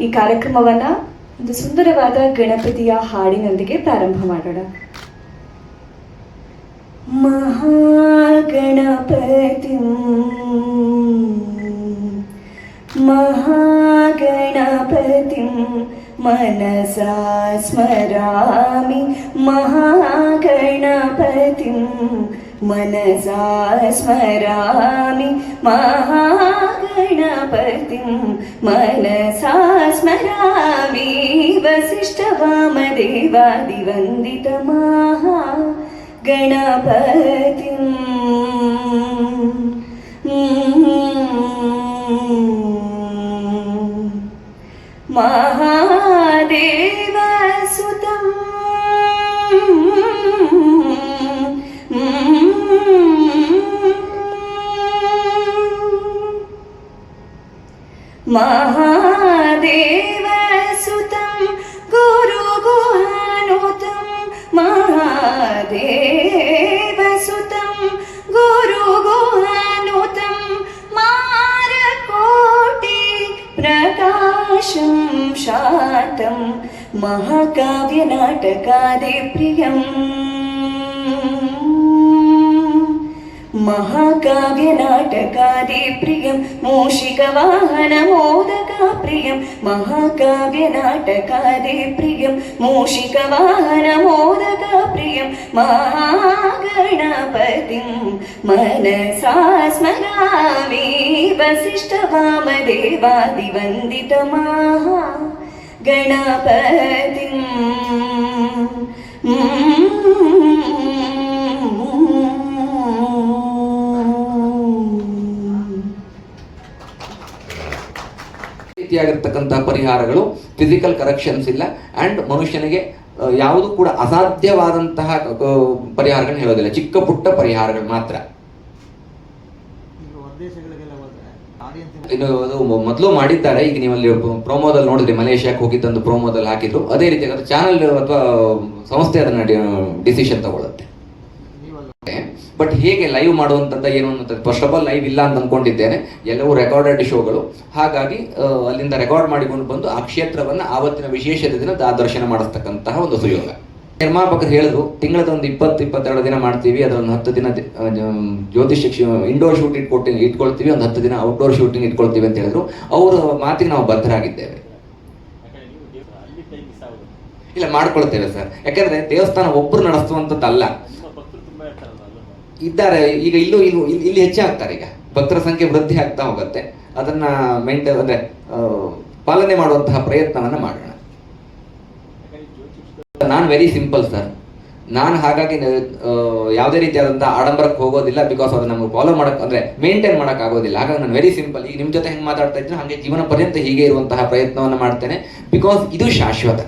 ಈ ಕಾರ್ಯಕ್ರಮವನ್ನ ಒಂದು ಸುಂದರವಾದ ಗಣಪತಿಯ ಹಾಡಿನೊಂದಿಗೆ ಪ್ರಾರಂಭ ಮಾಡೋಣ ಮಹಾಗಣಪತಿ ಮಹಾಗಣಪತಿ मनसा स्मरामि महागणपतिं मनसा स्मरामि महागणपतिं പതിം മനസാസ്മരാമി വസിഷ്ഠവാമദേവാദിവന്ദിതമാഹ ഗണപതിം. മഹാദേവ महादेवसुतं गुरुगुहानुतं महादेवसुतं गुरुगुहानुतं मारकोटि प्रकाशं शातं महाकाव्यनाटकादिप्रियम् മഹാകാവ്യനാടകാദിപ്രിയം മൂഷികവാഹനമോദകാപ്രിയം മഹാകാവ്യനാടകാദിപ്രിയം മൂഷികവാഹനമോദകാപ്രിയം മഹാഗണപതിം മനസാ സ്മരാമി വസിഷ്ഠവാമദേവാദിവന്ദിതമാ ഗണപതിം. ರೀತಿಯಾಗಿರ್ತಕ್ಕಂತಹ ಪರಿಹಾರಗಳು ಫಿಸಿಕಲ್ ಕರೆಕ್ಷನ್ಸ್ ಇಲ್ಲ ಅಂಡ್ ಮನುಷ್ಯನಿಗೆ ಯಾವುದು ಕೂಡ ಅಸಾಧ್ಯವಾದಂತಹ ಪರಿಹಾರಗಳನ್ನ ಹೇಳೋದಿಲ್ಲ. ಚಿಕ್ಕ ಪುಟ್ಟ ಪರಿಹಾರಗಳು ಮಾತ್ರ. ಇನ್ನು ಮೊದಲು ಮಾಡಿದ್ದಾರೆ. ಈಗ ನೀವು ಅಲ್ಲಿ ಪ್ರೋಮೋದಲ್ಲಿ ನೋಡಿದ್ರೆ ಮಲೇಷ್ಯಾಕ್ಕೆ ಹೋಗಿದ್ದಂದು ಪ್ರೋಮೋದಲ್ಲಿ ಹಾಕಿದ್ರು. ಅದೇ ರೀತಿ ಚಾನಲ್ ಅಥವಾ ಸಂಸ್ಥೆ ಅದನ್ನ ಡಿಸಿಷನ್ ನೀವಲ್ಲ ಬಟ್ ಹೇಗೆ ಲೈವ್ ಮಾಡುವಂಥದ್ದು ಏನು ಅಂತ ಫಸ್ಟ್ ಲೈವ್ ಇಲ್ಲ ಅಂತ ಅಂದ್ಕೊಂಡಿದ್ದೇನೆ ಎಲ್ಲವೂ ರೆಕಾರ್ಡೆಡ್ ಶೋಗಳು ಹಾಗಾಗಿ ಅಲ್ಲಿಂದ ರೆಕಾರ್ಡ್ ಮಾಡಿಕೊಂಡು ಬಂದು ಆ ಕ್ಷೇತ್ರವನ್ನು ಆವತ್ತಿನ ವಿಶೇಷ ದಿನ ದರ್ಶನ ಮಾಡಿಸ್ತಕ್ಕಂತಹ ಒಂದು ಸುಯೋಗ. ನಿರ್ಮಾಪಕರು ಹೇಳಿದ್ರು, ತಿಂಗಳದ ಒಂದು ಇಪ್ಪತ್ತು, ಇಪ್ಪತ್ತೆರಡು ದಿನ ಮಾಡ್ತೀವಿ. ಅದೊಂದು ಹತ್ತು ದಿನ ಜ್ಯೋತಿಷ್ ಇಂಡೋರ್ ಶೂಟ್ ಇಟ್ಕೊಟ್ಟು ಇಟ್ಕೊಳ್ತೀವಿ. ಒಂದು ಹತ್ತು ದಿನ ಔಟ್ಡೋರ್ ಶೂಟಿಂಗ್ ಇಟ್ಕೊಳ್ತೀವಿ ಅಂತ ಹೇಳಿದ್ರು. ಅವರ ಮಾತಿಗೆ ನಾವು ಬದ್ಧರಾಗಿದ್ದೇವೆ. ಇಲ್ಲ, ಮಾಡ್ಕೊಳ್ತೇವೆ ಸರ್. ಯಾಕಂದ್ರೆ ದೇವಸ್ಥಾನ ಒಬ್ಬರು ನಡೆಸುವಂಥದ್ದಲ್ಲ ಇದ್ದಾರೆ, ಈಗ ಇಲ್ಲೂ ಇಲ್ಲೂ ಇಲ್ಲಿ ಹೆಚ್ಚಾಗ್ತಾರೆ ಈಗ. ಭಕ್ತರ ಸಂಖ್ಯೆ ವೃದ್ಧಿ ಆಗ್ತಾ ಹೋಗುತ್ತೆ. ಅದನ್ನ ಮೇಂಟೈನ್, ಅಂದ್ರೆ ಪಾಲನೆ ಮಾಡುವಂತಹ ಪ್ರಯತ್ನವನ್ನ ಮಾಡೋಣ. ನಾನು ವೆರಿ ಸಿಂಪಲ್ ಸರ್ ನಾನು ಹಾಗಾಗಿ ಯಾವುದೇ ರೀತಿಯಾದಂತಹ ಆಡಂಬರಕ್ಕೆ ಹೋಗೋದಿಲ್ಲ ಬಿಕಾಸ್ ಅದು ನಮ್ಗೆ ಫಾಲೋ ಮಾಡಕ್, ಅಂದ್ರೆ ಮೇಂಟೈನ್ ಮಾಡಕ್ ಆಗೋದಿಲ್ಲ. ಹಾಗಾಗಿ ನಾನು ವೆರಿ ಸಿಂಪಲ್ ಈಗ ನಿಮ್ ಜೊತೆ ಹೆಂಗ್ ಮಾತಾಡ್ತಾ ಇದ್ದೀನಿ ಹಾಗೆ ಜೀವನ ಪರ್ಯಂತ ಹೀಗೆ ಇರುವಂತಹ ಪ್ರಯತ್ನವನ್ನ ಮಾಡ್ತೇನೆ. ಬಿಕಾಸ್ ಇದು ಶಾಶ್ವತ.